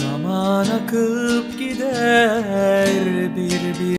Zaman akıp gider bir bir.